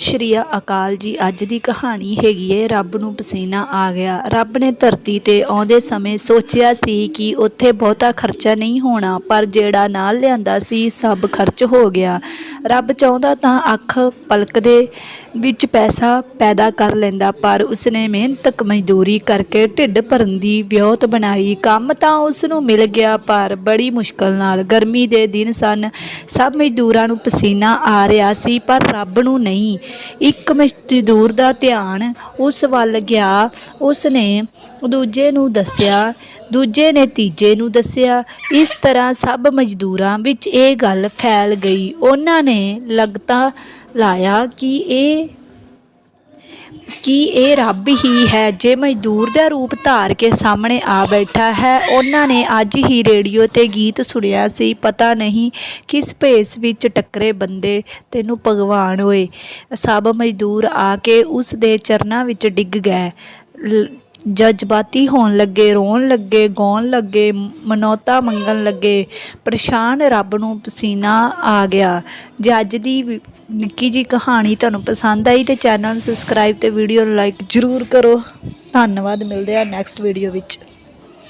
ਸ਼੍ਰੀ ਅਕਾਲ ਜੀ, ਅੱਜ ਦੀ ਕਹਾਣੀ ਹੈਗੀ ਏ, ਰੱਬ ਨੂੰ ਪਸੀਨਾ ਆ ਗਿਆ। ਰੱਬ ਨੇ ਧਰਤੀ ਤੇ ਆਉਂਦੇ ਸਮੇਂ ਸੋਚਿਆ ਸੀ ਕਿ ਉੱਥੇ ਬਹੁਤਾ ਖਰਚਾ ਨਹੀਂ ਹੋਣਾ, ਪਰ ਜਿਹੜਾ ਨਾਲ ਲਿਆਂਦਾ ਸੀ, ਸਭ ਖਰਚ ਹੋ ਗਿਆ। ਰੱਬ ਚਾਹੁੰਦਾ ਤਾਂ ਅੱਖ ਪਲਕ ਦੇ ਵਿੱਚ ਪੈਸਾ ਪੈਦਾ ਕਰ ਲੈਂਦਾ, ਪਰ ਉਸਨੇ ਮਿਹਨਤ ਮਜ਼ਦੂਰੀ ਕਰਕੇ ਢਿੱਡ ਭਰਨ ਦੀ ਵਿਉਤ ਬਣਾਈ। ਕੰਮ ਤਾਂ ਉਸ ਨੂੰ ਮਿਲ ਗਿਆ, ਪਰ ਬੜੀ ਮੁਸ਼ਕਲ ਨਾਲ। ਗਰਮੀ ਦੇ ਦਿਨ ਸਨ, ਸਭ ਮਜ਼ਦੂਰਾਂ ਨੂੰ ਪਸੀਨਾ ਆ ਰਿਹਾ ਸੀ, ਪਰ ਰੱਬ ਨੂੰ ਨਹੀਂ। ਇੱਕ ਮਜ਼ਦੂਰ ਦਾ ਧਿਆਨ ਉਸ ਵੱਲ ਗਿਆ। ਉਸ ਨੇ ਦੂਜੇ ਨੂੰ ਦੱਸਿਆ, ਦੂਜੇ ਨੇ ਤੀਜੇ ਨੂੰ ਦੱਸਿਆ, ਇਸ ਤਰ੍ਹਾਂ ਸਭ ਮਜ਼ਦੂਰਾਂ ਵਿੱਚ ਇਹ ਗੱਲ ਫੈਲ ਗਈ। ਉਹਨਾਂ ਨੇ ਲਗਤਾ ਲਾਇਆ ਕਿ ਇਹ ਕਿ ਇਹ ਰੱਬ ਹੀ ਹੈ ਜੇ ਮਜ਼ਦੂਰ ਦਾ ਰੂਪ ਧਾਰ ਕੇ ਸਾਹਮਣੇ ਆ ਬੈਠਾ ਹੈ। ਉਹਨਾਂ ਨੇ ਅੱਜ ਹੀ ਰੇਡੀਓ ਤੇ ਗੀਤ ਸੁਣਿਆ ਸੀ। ਪਤਾ ਨਹੀਂ ਕਿਸ ਭੇਸ ਵਿੱਚ ਟੱਕਰੇ ਬੰਦੇ ਤੈਨੂੰ ਭਗਵਾਨ ਹੋਏ। ਸਭ ਮਜ਼ਦੂਰ ਆ ਕੇ ਉਸ ਦੇ ਚਰਨਾਂ ਵਿੱਚ ਡਿੱਗ ਗਏ। ਲ- ਜਜ਼ਬਾਤੀ ਹੋਣ ਲੱਗੇ, ਰੋਣ ਲੱਗੇ, ਗਾਉਣ ਲੱਗੇ, ਮਨੌਤਾ ਮੰਗਣ ਲੱਗੇ, ਪਰੇਸ਼ਾਨ ਰੱਬ ਨੂੰ ਪਸੀਨਾ ਆ ਗਿਆ। ਜੇ ਅੱਜ ਦੀ ਵੀ- ਨਿੱਕੀ ਜੀ ਕਹਾਣੀ ਤੁਹਾਨੂੰ ਪਸੰਦ ਆਈ ਤੇ ਚੈਨਲ ਨੂੰ ਸਬਸਕ੍ਰਾਈਬ ਤੇ ਵੀਡੀਓ ਨੂੰ ਲਾਈਕ ਜ਼ਰੂਰ ਕਰੋ। ਧੰਨਵਾਦ, ਮਿਲਦੇ ਆ ਨੈਕਸਟ ਵੀਡੀਓ ਵਿੱਚ।